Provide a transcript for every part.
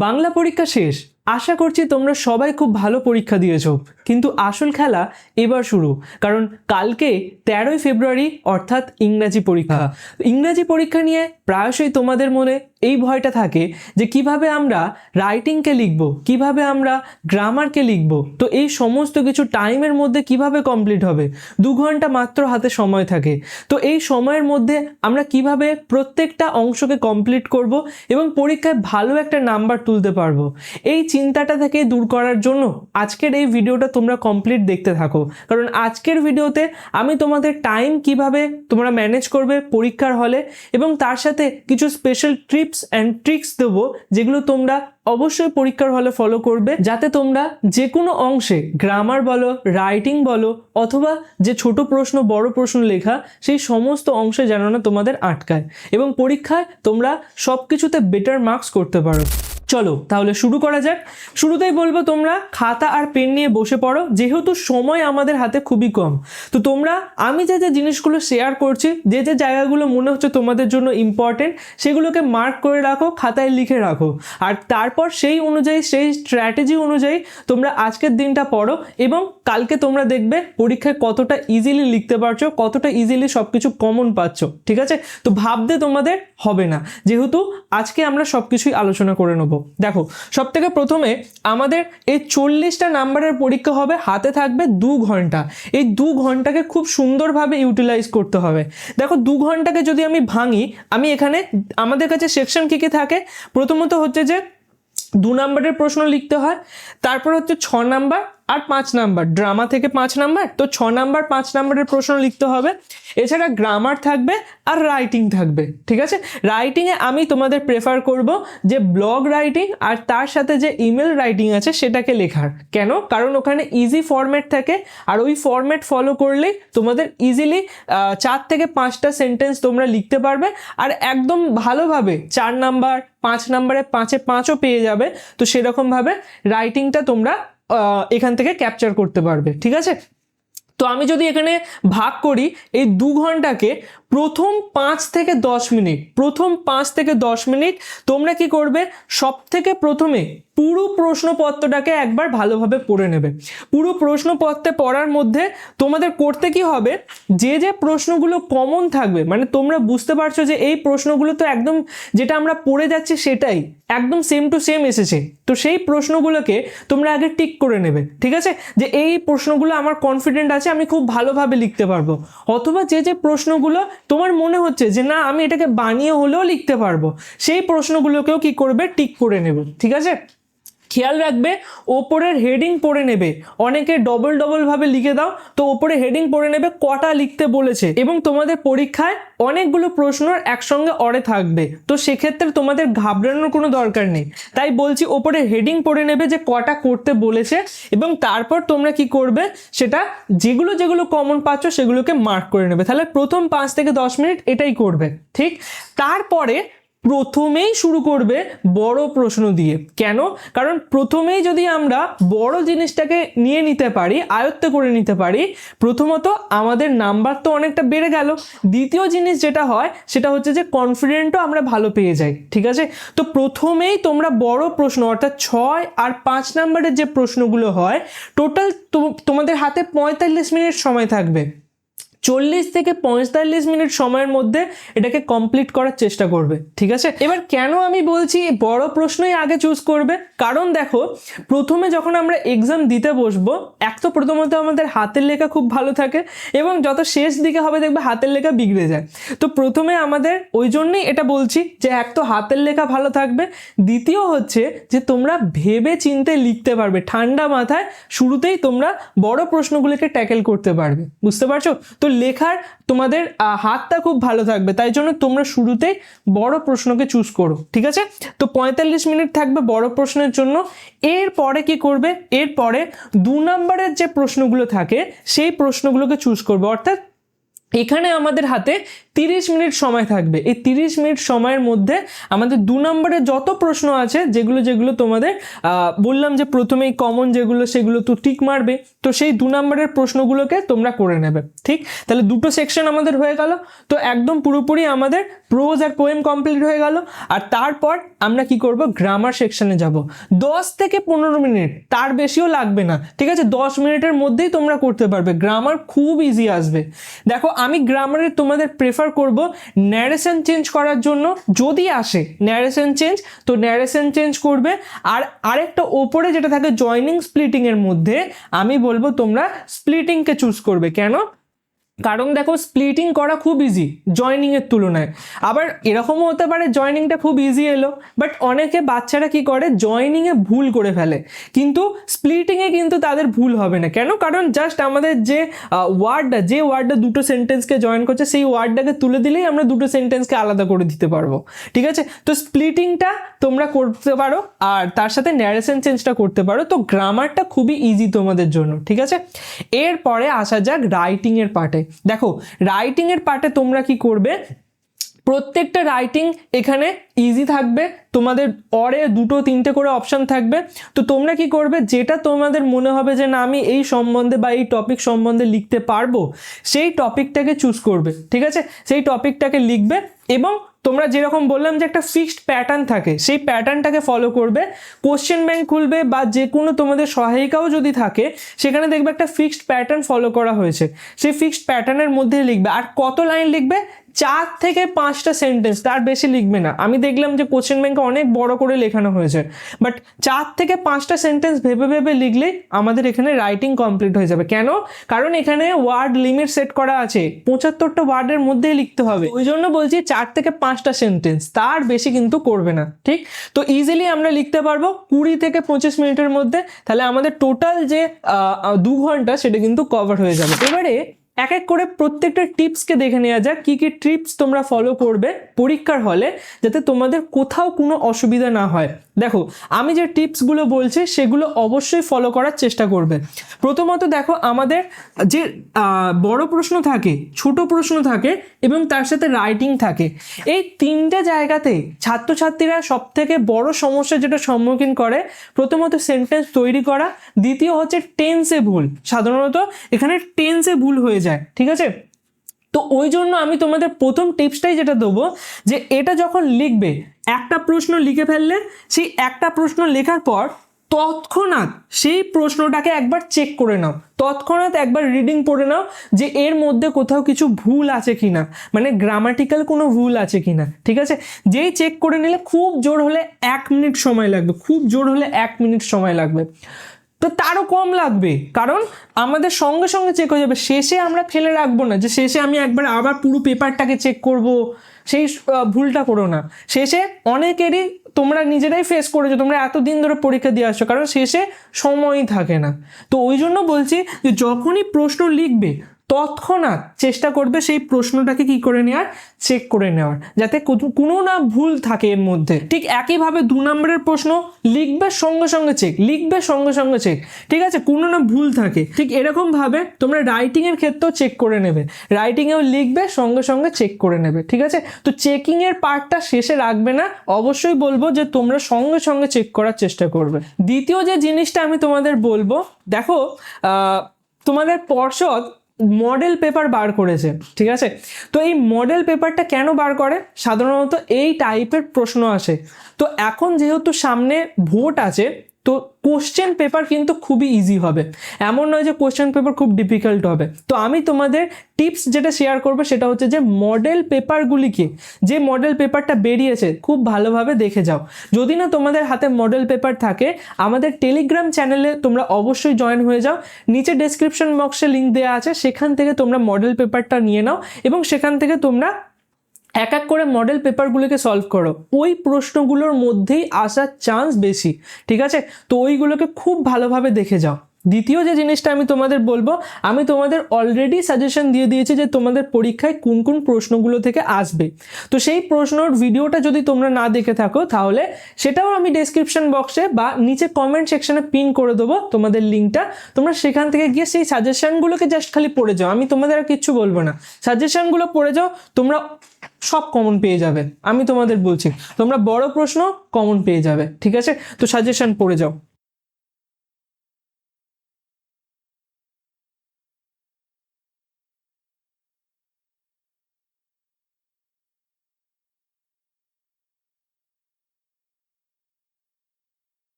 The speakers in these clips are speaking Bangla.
বাংলা পরীক্ষা শেষ। আশা করছি তোমরা সবাই খুব ভালো পরীক্ষা দিয়েছ। কিন্তু আসল খেলা এবার শুরু। কারণ কালকে তেরোই ফেব্রুয়ারি অর্থাৎ ইংরাজি পরীক্ষা। ইংরাজি পরীক্ষা নিয়ে প্রায়শই তোমাদের মনে এই ভয়টা থাকে যে কীভাবে আমরা রাইটিংকে লিখব, কীভাবে আমরা গ্রামারকে লিখব, তো এই সমস্ত কিছু টাইমের মধ্যে কীভাবে কমপ্লিট হবে? দু ঘণ্টা মাত্র হাতে সময় থাকে। তো এই সময়ের মধ্যে আমরা কীভাবে প্রত্যেকটা অংশকে কমপ্লিট করব এবং পরীক্ষায় ভালো একটা নাম্বার তুলতে পারব? এই চিন্তাটা থেকে দূর করার জন্য আজকের এই ভিডিওটা তোমরা কমপ্লিট দেখতে থাকো। কারণ আজকের ভিডিওতে আমি তোমাদের টাইম কীভাবে তোমরা ম্যানেজ করবে পরীক্ষার হলে এবং তার সাথে কিছু স্পেশাল ট্রিপস অ্যান্ড ট্রিক্স দেবো যেগুলো তোমরা অবশ্যই পরীক্ষার হলে ফলো করবে। যাতে তোমরা যে কোনো অংশে গ্রামার বলো রাইটিং বলো, অথবা যে ছোট প্রশ্ন, বড় প্রশ্ন লেখা, সেই সমস্ত অংশে যেন না তোমাদের আটকায়। এবং পরীক্ষায় তোমরা সব কিছুতে বেটার মার্কস করতে পারো। চলো, তাহলে শুরু করা যাক। শুরুতেই বলব, তোমরা খাতা আর পেন নিয়ে বসে পড়ো। যেহেতু সময় আমাদের হাতে খুবই কম। তো তোমরা, আমি যে যে জিনিসগুলো শেয়ার করছি, যে যে জায়গাগুলো মনে হচ্ছে তোমাদের জন্য ইম্পর্টেন্ট সেগুলোকে মার্ক করে রাখো, খাতায় লিখে রাখো। আর তারপর সেই অনুযায়ী, সেই স্ট্র্যাটেজি অনুযায়ী তোমরা আজকের দিনটা পড়ো এবং কালকে তোমরা দেখবে পরীক্ষায় কতটা ইজিলি লিখতে পারছ, কতটা ইজিলি সব কিছু কমন পাচ্ছ, ঠিক আছে? তো ভাবতে তোমাদের হবে না। যেহেতু আজকে আমরা সব কিছুই আলোচনা করে নেব। দেখো সব থেকে প্রথমে আমাদের এই চল্লিশটা নাম্বারের পরীক্ষা হবে, হাতে থাকবে দু ঘণ্টা। এই দু ঘন্টাকে খুব সুন্দরভাবে ইউটিলাইজ করতে হবে। দেখো, দু ঘন্টাকে যদি আমি ভাঙি, আমি এখানে আমাদের কাছে সেকশন কী কী থাকে? প্রথমত হচ্ছে যে দু নম্বরের প্রশ্ন লিখতে হয় তারপর হচ্ছে ছ নাম্বার আর পাঁচ নাম্বার, ড্রামা থেকে পাঁচ নাম্বার, তো ছ নাম্বার, পাঁচ নাম্বারের প্রশ্ন লিখতে হবে। এছাড়া গ্রামার থাকবে আর রাইটিং থাকবে, ঠিক আছে? রাইটিংয়ে আমি তোমাদের প্রেফার করব যে ব্লগ রাইটিং আর তার সাথে যে ইমেল রাইটিং আছে সেটাকে লেখার। কেন? কারণ ওখানে ইজি ফরম্যাট থাকে আর ওই ফরম্যাট ফলো করলেই তোমাদের ইজিলি চার থেকে পাঁচটা সেন্টেন্স তোমরা লিখতে পারবে আর একদম ভালোভাবে চার নাম্বার, পাঁচ নাম্বারে পাঁচে পাঁচও পেয়ে যাবে। তো সেরকমভাবে রাইটিংটা তোমরা এখান থেকে ক্যাপচার করতে পারবে, ঠিক আছে? তো আমি যদি এখানে ভাগ করি, এই দু ঘন্টাকে প্রথম পাঁচ থেকে দশ মিনিট, প্রথম পাঁচ থেকে দশ মিনিট তোমরা কি করবে? সব থেকে প্রথমে পুরো প্রশ্নপত্রটাকে একবার ভালোভাবে পড়ে নেবে। পুরো প্রশ্নপত্রে পড়ার মধ্যে তোমাদের করতে কি হবে? যে যে প্রশ্নগুলো কমন থাকবে মানে তোমরা বুঝতে পারছ যে এই প্রশ্নগুলো তো একদম যেটা আমরা পড়ে যাচ্ছি সেটাই, একদম সেম টু সেম এসেছে। তো সেই প্রশ্নগুলোকে তোমরা আগে টিক করে নেবে, ঠিক আছে? যে এই প্রশ্নগুলো আমার কনফিডেন্ট আছে, আমি খুব ভালোভাবে লিখতে পারব। অথবা যে যে প্রশ্নগুলো তোমার মনে হচ্ছে যে না, আমি এটাকে বানিয়ে হলেও লিখতে পারব। সেই প্রশ্নগুলোকেও কি করবে? টিক করে নেবে। ঠিক আছে? খেয়াল রাখবে ওপরের হেডিং পড়ে নেবে। অনেকে ডবল ডবল ভাবে লিখে দাও, তো ওপরে হেডিং পড়ে নেবে, কটা লিখতে বলেছে। এবং তোমাদের পরীক্ষায় অনেকগুলো প্রশ্ন একসঙ্গে অরে থাকবে। তো সেক্ষেত্রে তোমাদের ঘাবড়ানোর কোনো দরকার নেই। তাই বলছি, ওপরে হেডিং পড়ে নেবে যে কটা করতে বলেছে, এবং তারপর তোমরা কি করবে, সেটা যেগুলো যেগুলো কমন পাচ্ছ, সেগুলোকে মার্ক করে নেবে। তাহলে প্রথম পাঁচ থেকে দশ মিনিট এটাই করবে। ঠিক? তারপরে প্রথমেই শুরু করবে বড় প্রশ্ন দিয়ে। কেন? কারণ প্রথমেই যদি আমরা বড় জিনিসটাকে নিয়ে নিতে পারি, আয়ত্ত করে নিতে পারি, প্রথমত আমাদের নাম্বার তো অনেকটা বেড়ে গেল। দ্বিতীয় জিনিস যেটা হয়, সেটা হচ্ছে যে কনফিডেন্টও আমরা ভালো পেয়ে যাই, ঠিক আছে? তো প্রথমেই তোমরা বড় প্রশ্ন, অর্থাৎ ছয় আর পাঁচ নাম্বারের যে প্রশ্নগুলো হয় টোটাল তোমাদের হাতে পঁয়তাল্লিশ মিনিট সময় থাকবে। চল্লিশ থেকে পঁয়তাল্লিশ মিনিট সময়ের মধ্যে এটাকে কমপ্লিট করার চেষ্টা করবে, ঠিক আছে? এবার কেন আমি বলছি বড় প্রশ্নই আগে চুজ করবে? কারণ দেখো, প্রথমে যখন আমরা এক্সাম দিতে বসবো, এক তো প্রথমত আমাদের হাতের লেখা খুব ভালো থাকে এবং যত শেষ দিকে হবে দেখবে হাতের লেখা বিগড়ে যায়। তো প্রথমে আমাদের ওই জন্যই এটা বলছি যে এক তো হাতের লেখা ভালো থাকবে। দ্বিতীয় হচ্ছে যে তোমরা ভেবে চিনতে লিখতে পারবে, ঠান্ডা মাথায় শুরুতেই তোমরা বড় প্রশ্নগুলোকে ট্যাকেল করতে পারবে, বুঝতে পারছ? তো লেখার তোমাদের হাতটা খুব ভালো থাকবে। তাই জন্য তোমরা শুরুতে বড় প্রশ্নকে চুজ করো, ঠিক আছে? তো পঁয়তাল্লিশ মিনিট থাকবে বড় প্রশ্নের জন্য। এরপরে কি করবে? এরপরে দু নম্বরের যে প্রশ্নগুলো থাকে, সেই প্রশ্নগুলোকে চুজ করবে। অর্থাৎ এখানে আমাদের হাতে তিরিশ মিনিট সময় থাকবে। এই তিরিশ মিনিট সময়ের মধ্যে আমাদের দু নম্বরে যত প্রশ্ন আছে, যেগুলো যেগুলো তোমাদের বললাম যে প্রথমেই কমন যেগুলো, সেগুলো তো টিক মারবে। তো সেই দু নম্বরের প্রশ্নগুলোকে তোমরা করে নেবে, ঠিক? তাহলে দুটো সেকশন আমাদের হয়ে গেল। তো একদম পুরোপুরি আমাদের প্রোজ আর পোয়েম কমপ্লিট হয়ে গেল। আর তারপর আমরা কি করব? গ্রামার সেকশনে যাব। দশ থেকে পনেরো মিনিট, তার বেশিও লাগবে না, ঠিক আছে? দশ মিনিটের মধ্যেই তোমরা করতে পারবে। গ্রামার খুব ইজি আসবে। দেখো আমি গ্রামারে তোমাদের প্রেফার করব ন্যারেশন চেঞ্জ করার জন্য। যদি আসে ন্যারেশন চেঞ্জ তো ন্যারেশন চেঞ্জ করবে। আর আরেকটা ওপরে যেটা থাকে জয়নিং স্প্লিটিংয়ের মধ্যে, আমি বলব তোমরা স্প্লিটিংকে চুজ করবে। কেন? কারণ দেখো স্প্লিটিং করা খুব ইজি জয়নিং এর তুলনায়। আবার এরকমও হতে পারে জয়নিংটা খুব ইজি এলো বাট অনেকে বাচ্চারা কি করে? জয়নিং এ ভুল করে ফেলে। কিন্তু স্প্লিটিং এ কিন্তু তাদের ভুল হবে না। কেন? কারণ জাস্ট আমাদের যে ওয়ার্ডটা যে ওয়ার্ডটা দুটো সেন্টেন্সকে জয়েন করছে, সেই ওয়ার্ডটাকে তুলে দিলেই আমরা দুটো সেন্টেন্সকে আলাদা করে দিতে পারব। ঠিক আছে? তো স্প্লিটিংটা তোমরা করতে পারো, আর তার সাথে ন্যারেশন চেঞ্জটা করতে পারো। তো গ্রামারটা খুবই ইজি তোমাদের জন্য। ঠিক আছে? এরপরে আসা যাক রাইটিং এর পার্টে দেখো রাইটিংয়ের পার্টে তোমরা কি করবে? প্রত্যেকটা রাইটিং এখানে ইজি থাকবে, তোমাদের অরে দুটো, তিনটে করে অপশান থাকবে। তো তোমরা কি করবে? যেটা তোমাদের মনে হবে যে না, আমি এই সম্বন্ধে বা এই টপিক সম্বন্ধে লিখতে পারব, সেই টপিকটাকে চুজ করবে, ঠিক আছে? সেই টপিকটাকে লিখবে এবং তোমরা যেরকম বললাম যে একটা ফিক্সড প্যাটার্ন থাকে, সেই প্যাটার্নটাকে ফলো করবে কোশ্চেন ব্যাংক খুলবে বা যে কোনো তোমাদের সহায়িকাও যদি থাকে, সেখানে দেখবে একটা ফিক্সড প্যাটার্ন ফলো করা হয়েছে। সেই ফিক্সড প্যাটার্নের মধ্যে লিখবে, আর কত লাইন লিখবে? চার থেকে পাঁচটা সেন্টেন্স তার বেশি লিখবে না। আমি দেখলাম যে কোশ্চেন ব্যাংকে অনেক বড় করে লেখানো হয়েছে। বাট চার থেকে পাঁচটা সেন্টেন্স ভেবে ভেবে লিখলেই আমাদের এখানে রাইটিং কমপ্লিট হয়ে যাবে। কেন? কারণ এখানে ওয়ার্ড লিমিট সেট করা আছে। পঁচাত্তরটা ওয়ার্ডের মধ্যেই লিখতে হবে। ওই জন্য বলছি চার থেকে পাঁচটা সেন্টেন্স তার বেশি কিন্তু করবে না। ঠিক? তো ইজিলি আমরা লিখতে পারব কুড়ি থেকে পঁচিশ মিনিটের মধ্যে। তাহলে আমাদের টোটাল যে দু ঘণ্টা সেটা কিন্তু কভার হয়ে যাবে। এবারে এক এক করে প্রত্যেকটা টিপসকে দেখে নেওয়া যাক, কী কী টিপস তোমরা ফলো করবে পরীক্ষার হলে যাতে তোমাদের কোথাও কোনো অসুবিধা না হয়। দেখো, আমি যে টিপসগুলো বলছি, সেগুলো অবশ্যই ফলো করার চেষ্টা করবে। প্রথমত দেখো, আমাদের যে বড় প্রশ্ন থাকে, ছোট প্রশ্ন থাকে, এবং তার সাথে রাইটিং থাকে। এই তিনটে জায়গাতে ছাত্রছাত্রীরা সব থেকে বড় সমস্যা যেটা সম্মুখীন করে, প্রথমত সেন্টেন্স তৈরি করা, দ্বিতীয় হচ্ছে টেন্সে ভুল। সাধারণত এখানে টেন্সে ভুল হয়ে যায়, ঠিক আছে? তো ওই জন্য আমি তোমাদের প্রথম টিপসটাই যেটা দেবো, যে এটা যখন লিখবে একটা প্রশ্ন লিখে ফেললে, সেই একটা প্রশ্ন লেখার পর তৎক্ষণাৎ সেই প্রশ্নটাকে একবার চেক করে নাও। তৎক্ষণাৎ একবার রিডিং পড়ে নাও যে এর মধ্যে কোথাও কিছু ভুল আছে কি না মানে গ্রামাটিক্যাল কোনো ভুল আছে কি না ঠিক আছে? যেই চেক করে নিলে খুব জোর হলে এক মিনিট সময় লাগবে, খুব জোর হলে এক মিনিট সময় লাগবে। তো তারও কম লাগবে। কারণ আমাদের সঙ্গে সঙ্গে চেক হয়ে যাবে। শেষে আমরা ফেলে রাখব না যে শেষে আমি একবার আবার পুরো পেপারটাকে চেক করব। সেই ভুলটা করো না। শেষে অনেকেরই তোমরা নিজেরাই ফেস করেছ। তোমরা এতদিন ধরে পরীক্ষা দিয়ে আসছো। কারণ শেষে সময়ই থাকে না। তো ওই জন্য বলছি যে যখনই প্রশ্ন লিখবে তৎক্ষণাৎ চেষ্টা করবে সেই প্রশ্নটাকে কি করে নেওয়ার চেক করে নেওয়ার। যাতে কোনো না ভুল থাকে এর মধ্যে। ঠিক একইভাবে দু নম্বরের প্রশ্ন, লিখবে সঙ্গে সঙ্গে চেক লিখবে সঙ্গে সঙ্গে চেক ঠিক আছে? কোনো না ভুল থাকে। ঠিক এরকমভাবে তোমরা রাইটিংয়ের ক্ষেত্রেও চেক করে নেবে। রাইটিংয়েও লিখবে, সঙ্গে সঙ্গে চেক করে নেবে। ঠিক আছে? তো চেকিংয়ের পার্টটা শেষে রাখবে না। অবশ্যই বলব যে তোমরা সঙ্গে সঙ্গে চেক করার চেষ্টা করবে। দ্বিতীয় যে জিনিসটা আমি তোমাদের বলব, দেখো তোমাদের পর্ষদ মডেল পেপার বার করেছে, ঠিক আছে? তো এই মডেল পেপারটা কেন বার করে? সাধারণত এই টাইপের প্রশ্ন আসে। তো এখন যেহেতু সামনে ভোট আছে তো কোশ্চেন পেপার কিন্তু খুবই ইজি হবে। এমন নয় যে কোশ্চেন পেপার খুব ডিফিকাল্ট হবে। তো আমি তোমাদের টিপস যেটা শেয়ার করব সেটা হচ্ছে যে মডেল পেপারগুলিকে যে মডেল পেপারটা বেরিয়েছে, খুব ভালোভাবে দেখে যাও। যদি না তোমাদের হাতে মডেল পেপার থাকে, আমাদের টেলিগ্রাম চ্যানেলে তোমরা অবশ্যই জয়েন হয়ে যাও। নিচে ডেসক্রিপশন বক্সে লিঙ্ক দেওয়া আছে, সেখান থেকে তোমরা মডেল পেপারটা নিয়ে নাও এবং সেখান থেকে তোমরা এক এক করে মডেল পেপারগুলোকে সলভ করো। ওই প্রশ্নগুলোর মধ্যেই আসার চান্স বেশি, ঠিক আছে? তো ওইগুলোকে খুব ভালোভাবে দেখে যাও। দ্বিতীয় যে জিনিসটা আমি তোমাদের বলব, আমি তোমাদের অলরেডি সাজেশন দিয়ে দিয়েছি যে তোমাদের পরীক্ষায় কোন কোন প্রশ্নগুলো থেকে আসবে। তো সেই প্রশ্নর ভিডিওটা যদি তোমরা না দেখে থাকো, তাহলে সেটাও আমি ডেসক্রিপশন বক্সে বা নিচে কমেন্ট সেকশনে পিন করে দেবো তোমাদের লিঙ্কটা তোমরা সেখান থেকে গিয়ে সেই সাজেশনগুলোকে জাস্ট খালি পড়ে যাও। আমি তোমাদের আর কিচ্ছু বলব না। সাজেশনগুলো পড়ে যাও, তোমরা সব কমন পেয়ে যাবে। আমি তোমাদের বলছি, তোমরা বড় প্রশ্ন কমন পেয়ে যাবে, ঠিক আছে? তো সাজেশন পড়ে যাও।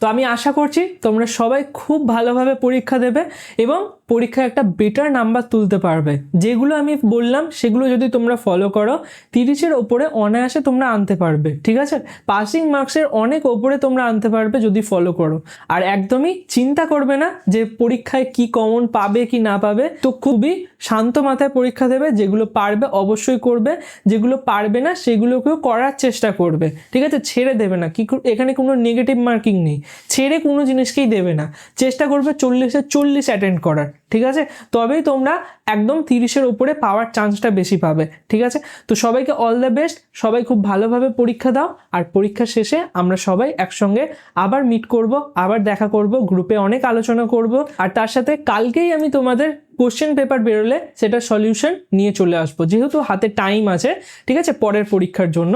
তো আমি আশা করছি তোমরা সবাই খুব ভালোভাবে পরীক্ষা দেবে এবং পরীক্ষায় একটা বেটার নাম্বার তুলতে পারবে। যেগুলো আমি বললাম, সেগুলো যদি তোমরা ফলো করো, তিরিশের ওপরে অনায়াসে তোমরা আনতে পারবে, ঠিক আছে? পাসিং মার্কসের অনেক ওপরে তোমরা আনতে পারবে যদি ফলো করো। আর একদমই চিন্তা করবে না যে পরীক্ষায় কি কমন পাবে কি না পাবে। তো খুবই শান্ত মাথায় পরীক্ষা দেবে, যেগুলো পারবে অবশ্যই করবে, যেগুলো পারবে না সেগুলোকেও করার চেষ্টা করবে, ঠিক আছে? ছেড়ে দেবে না, কি এখানে কোনো নেগেটিভ মার্কিং নেই। ছেড়ে কোনো জিনিসকেই দেবে না। চেষ্টা করবে চল্লিশে চল্লিশ অ্যাটেন্ড করার, ঠিক আছে? তবেই তোমরা একদম তিরিশের উপরে পাওয়ার চান্সটা বেশি পাবে, ঠিক আছে? তো সবাইকে অল দ্য বেস্ট সবাই খুব ভালোভাবে পরীক্ষা দাও, আর পরীক্ষা শেষে আমরা সবাই একসঙ্গে আবার মিট করব, আবার দেখা করব গ্রুপে অনেক আলোচনা করব, আর তার সাথে কালকেই আমি তোমাদের কোশ্চেন পেপার বেরোলে সেটা সলিউশন নিয়ে চলে আসব, যেহেতু হাতে টাইম আছে, ঠিক আছে? পরের পরীক্ষার জন্য।